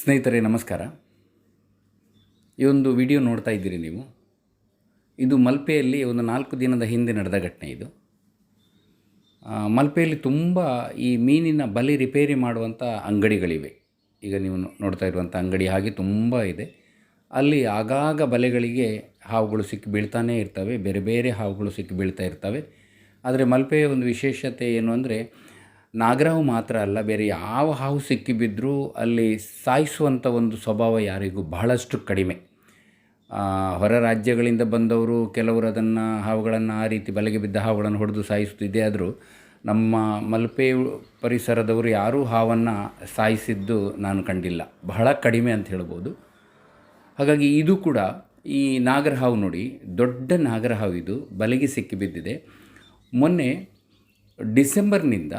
ಸ್ನೇಹಿತರೆ, ನಮಸ್ಕಾರ. ಈ ಒಂದು ವಿಡಿಯೋ ನೋಡ್ತಾ ಇದ್ದೀರಿ ನೀವು. ಇದು ಮಲ್ಪೆಯಲ್ಲಿ ಒಂದು ನಾಲ್ಕು ದಿನದ ಹಿಂದೆ ನಡೆದ ಘಟನೆ ಇದು. ಮಲ್ಪೆಯಲ್ಲಿ ತುಂಬ ಈ ಮೀನಿನ ಬಲಿ ರಿಪೇರಿ ಮಾಡುವಂಥ ಅಂಗಡಿಗಳಿವೆ. ಈಗ ನೀವು ನೋಡ್ತಾ ಇರುವಂಥ ಅಂಗಡಿ ಹಾಗೆ ತುಂಬ ಇದೆ. ಅಲ್ಲಿ ಆಗಾಗ ಬಲೆಗಳಿಗೆ ಹಾವುಗಳು ಸಿಕ್ಕಿ ಬೀಳ್ತಾನೇ ಇರ್ತವೆ. ಬೇರೆ ಬೇರೆ ಹಾವುಗಳು ಸಿಕ್ಕಿ ಬೀಳ್ತಾ ಇರ್ತವೆ. ಆದರೆ ಮಲ್ಪೆಯ ಒಂದು ವಿಶೇಷತೆ ಏನು ಅಂದರೆ ನಾಗರಾವು ಮಾತ್ರ ಅಲ್ಲ, ಬೇರೆ ಯಾವ ಹಾವು ಸಿಕ್ಕಿ ಬಿದ್ದರೂ ಅಲ್ಲಿ ಸಾಯಿಸುವಂಥ ಒಂದು ಸ್ವಭಾವ ಯಾರಿಗೂ ಬಹಳಷ್ಟು ಕಡಿಮೆ. ಹೊರ ರಾಜ್ಯಗಳಿಂದ ಬಂದವರು ಕೆಲವರು ಅದನ್ನು ಹಾವುಗಳನ್ನು ಆ ರೀತಿ ಬಲೆಗೆ ಬಿದ್ದ ಹಾವುಗಳನ್ನು ಹೊಡೆದು ಸಾಯಿಸುತ್ತಿದ್ದೆ ಆದರೂ, ನಮ್ಮ ಮಲ್ಪೆ ಪರಿಸರದವರು ಯಾರೂ ಹಾವನ್ನು ಸಾಯಿಸಿದ್ದು ನಾನು ಕಂಡಿಲ್ಲ. ಬಹಳ ಕಡಿಮೆ ಅಂತ ಹೇಳ್ಬೋದು. ಹಾಗಾಗಿ ಇದು ಕೂಡ ಈ ನಾಗರ ಹಾವು ನೋಡಿ, ದೊಡ್ಡ ನಾಗರ ಹಾವು ಇದು ಬಲೆಗೆ ಸಿಕ್ಕಿಬಿದ್ದಿದೆ ಮೊನ್ನೆ ಡಿಸೆಂಬರ್ನಿಂದ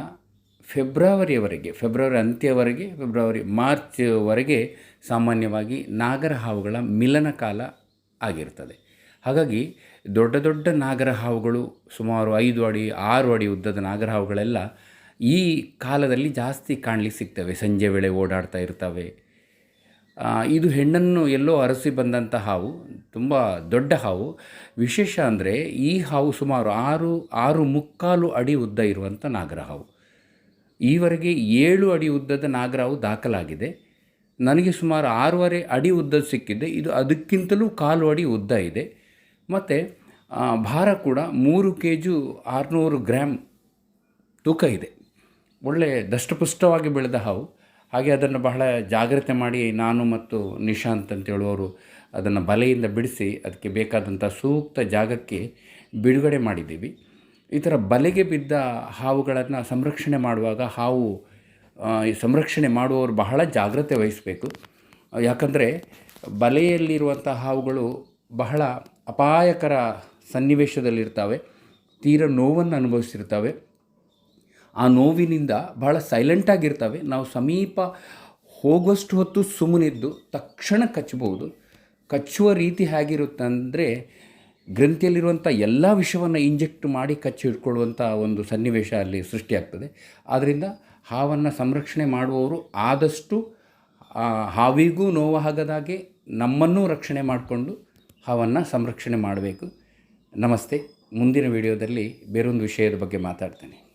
ಫೆಬ್ರವರಿಯವರೆಗೆ ಫೆಬ್ರವರಿ ಅಂತ್ಯವರೆಗೆ, ಫೆಬ್ರವರಿ ಮಾರ್ಚ್ವರೆಗೆ ಸಾಮಾನ್ಯವಾಗಿ ನಾಗರ ಹಾವುಗಳ ಮಿಲನ ಕಾಲ ಆಗಿರ್ತದೆ. ಹಾಗಾಗಿ ದೊಡ್ಡ ದೊಡ್ಡ ನಾಗರ ಹಾವುಗಳು ಸುಮಾರು ಐದು ಅಡಿ, ಆರು ಅಡಿ ಉದ್ದದ ನಾಗರ ಹಾವುಗಳೆಲ್ಲ ಈ ಕಾಲದಲ್ಲಿ ಜಾಸ್ತಿ ಕಾಣಲಿಕ್ಕೆ ಸಿಗ್ತವೆ. ಸಂಜೆ ವೇಳೆ ಓಡಾಡ್ತಾ ಇರ್ತವೆ. ಇದು ಹೆಣ್ಣನ್ನು ಎಲ್ಲೋ ಅರಸಿ ಬಂದಂಥ ಹಾವು, ತುಂಬ ದೊಡ್ಡ ಹಾವು. ವಿಶೇಷ ಅಂದರೆ ಈ ಹಾವು ಸುಮಾರು ಆರು ಆರು ಮುಕ್ಕಾಲು ಅಡಿ ಉದ್ದ ಇರುವಂಥ ನಾಗರ ಹಾವು ಈವರೆಗೆ ಏಳು ಅಡಿ ಉದ್ದದ ನಾಗರಾವು ದಾಖಲಾಗಿದೆ. ನನಗೆ ಸುಮಾರು ಆರೂವರೆ ಅಡಿ ಉದ್ದ ಸಿಕ್ಕಿದೆ. ಇದು ಅದಕ್ಕಿಂತಲೂ ಕಾಲು ಅಡಿ ಉದ್ದ ಇದೆ. ಮತ್ತು ಭಾರ ಕೂಡ ಮೂರು ಕೆ ಜು ಆರುನೂರು ಗ್ರಾಮ್ ತೂಕ ಇದೆ. ಒಳ್ಳೆಯ ದಷ್ಟಪುಷ್ಟವಾಗಿ ಬೆಳೆದ ಹಾವು. ಹಾಗೆ ಅದನ್ನು ಬಹಳ ಜಾಗ್ರತೆ ಮಾಡಿ ನಾನು ಮತ್ತು ನಿಶಾಂತ್ ಅಂತ ಹೇಳುವವರು ಅದನ್ನು ಬಲೆಯಿಂದ ಬಿಡಿಸಿ ಅದಕ್ಕೆ ಬೇಕಾದಂಥ ಸೂಕ್ತ ಜಾಗಕ್ಕೆ ಬಿಡುಗಡೆ ಮಾಡಿದ್ದೀವಿ. ಈ ಥರ ಬಲೆಗೆ ಬಿದ್ದ ಹಾವುಗಳನ್ನು ಸಂರಕ್ಷಣೆ ಮಾಡುವಾಗ ಹಾವು ಈ ಸಂರಕ್ಷಣೆ ಮಾಡುವವರು ಬಹಳ ಜಾಗ್ರತೆ ವಹಿಸಬೇಕು. ಯಾಕಂದರೆ ಬಲೆಯಲ್ಲಿರುವಂಥ ಹಾವುಗಳು ಬಹಳ ಅಪಾಯಕರ ಸನ್ನಿವೇಶದಲ್ಲಿರ್ತವೆ, ತೀರ ನೋವನ್ನು ಅನುಭವಿಸಿರ್ತವೆ ಆ ನೋವಿನಿಂದ ಬಹಳ ಸೈಲೆಂಟಾಗಿರ್ತವೆ ನಾವು ಸಮೀಪ ಹೋಗುವಷ್ಟು ಹೊತ್ತು ಸುಮ್ಮನಿದ್ದು ತಕ್ಷಣ ಕಚ್ಚಬಹುದು. ಕಚ್ಚುವ ರೀತಿ ಹೇಗಿರುತ್ತಂದರೆ ಗ್ರಂಥಿಯಲ್ಲಿರುವಂಥ ಎಲ್ಲ ವಿಷವನ್ನು ಇಂಜೆಕ್ಟ್ ಮಾಡಿ ಕಚ್ಚಿ ಇಟ್ಕೊಳ್ಳುವಂಥ ಒಂದು ಸನ್ನಿವೇಶ ಅಲ್ಲಿ ಸೃಷ್ಟಿಯಾಗ್ತದೆ. ಆದ್ದರಿಂದ ಹಾವನ್ನು ಸಂರಕ್ಷಣೆ ಮಾಡುವವರು ಆದಷ್ಟು ಹಾವಿಗೂ ನೋವಾಗದಾಗೆ ನಮ್ಮನ್ನೂ ರಕ್ಷಣೆ ಮಾಡಿಕೊಂಡು ಹಾವನ್ನು ಸಂರಕ್ಷಣೆ ಮಾಡಬೇಕು. ನಮಸ್ತೆ. ಮುಂದಿನ ವಿಡಿಯೋದಲ್ಲಿ ಬೇರೊಂದು ವಿಷಯದ ಬಗ್ಗೆ ಮಾತಾಡ್ತೇನೆ.